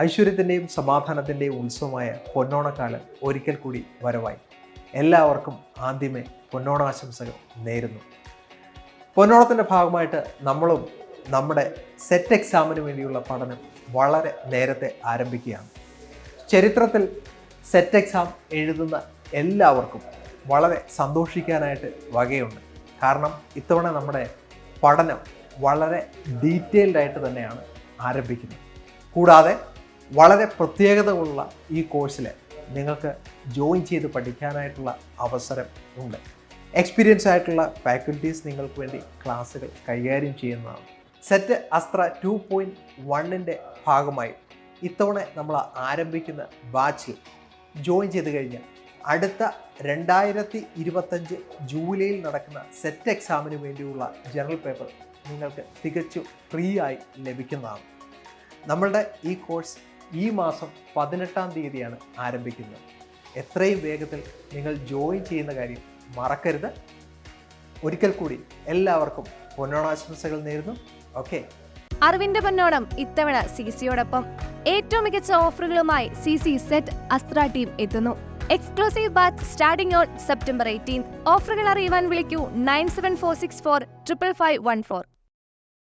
ഐശ്വര്യത്തിന്റെയും സമാധാനത്തിന്റെയും ഉത്സവമായ പൊന്നോണക്കാലം ഒരിക്കൽ കൂടി വരവായി. എല്ലാവർക്കും ആദ്യമേ പൊന്നോണാശംസകൾ നേരുന്നു. പൊന്നോണത്തിന്റെ ഭാഗമായിട്ട് നമ്മളും നമ്മുടെ സെറ്റ് എക്സാമിന് വേണ്ടിയുള്ള പഠനം വളരെ നേരത്തെ ആരംഭിക്കുകയാണ്. ചരിത്രത്തിൽ സെറ്റ് എക്സാം എഴുതുന്ന എല്ലാവർക്കും വളരെ സന്തോഷിക്കാനായിട്ട് വകയുണ്ട്. കാരണം ഇത്തവണ നമ്മുടെ പഠനം വളരെ ഡീറ്റെയിൽഡ് ആയിട്ട് തന്നെയാണ് ആരംഭിക്കുന്നത്. കൂടാതെ വളരെ പ്രത്യേകതകളുള്ള ഈ കോഴ്സിൽ നിങ്ങൾക്ക് ജോയിൻ ചെയ്ത് പഠിക്കാനായിട്ടുള്ള അവസരം ഉണ്ട്. എക്സ്പീരിയൻസ് ആയിട്ടുള്ള ഫാക്കൽറ്റീസ് നിങ്ങൾക്ക് വേണ്ടി ക്ലാസ്സുകൾ കൈകാര്യം ചെയ്യുന്നതാണ്. സെറ്റ് അസ്ത്ര ടു പോയിന്റ് വണ്ണിന്റെ ഭാഗമായി ഇത്തവണ നമ്മൾ ആരംഭിക്കുന്ന ബാച്ചിൽ ജോയിൻ ചെയ്ത് കഴിഞ്ഞാൽ അടുത്ത രണ്ടായിരത്തി ഇരുപത്തഞ്ച് ജൂലൈയിൽ നടക്കുന്ന സെറ്റ് എക്സാമിന് വേണ്ടിയുള്ള ജനറൽ പേപ്പർ നിങ്ങൾക്ക് തികച്ചും ഫ്രീ ആയി ലഭിക്കുന്നതാണ്. നമ്മളുടെ ഈ കോഴ്സ് ഈ മാസം പതിനെട്ടാം തീയതിയാണ് ആരംഭിക്കുന്നത്. എത്രയും വേഗത്തിൽ നിങ്ങൾ ജോയിൻ ചെയ്യുന്ന കാര്യം മറക്കരുത്. ഒരിക്കൽ കൂടി എല്ലാവർക്കും പൊന്നോണാശംസകൾ നേരുന്നു. ഓക്കെ. അറിവിന്റെ പൊന്നോണം ഇത്തവണ സി സിയോടൊപ്പം ഏറ്റവും മികച്ച ഓഫറുകളുമായി C C set Astra team എത്തുന്നു. Exclusive batch starting on September eighteen ഓഫറുകൾ അറിയുവാൻ വിളിക്കൂ nine seven four six four triple five one four.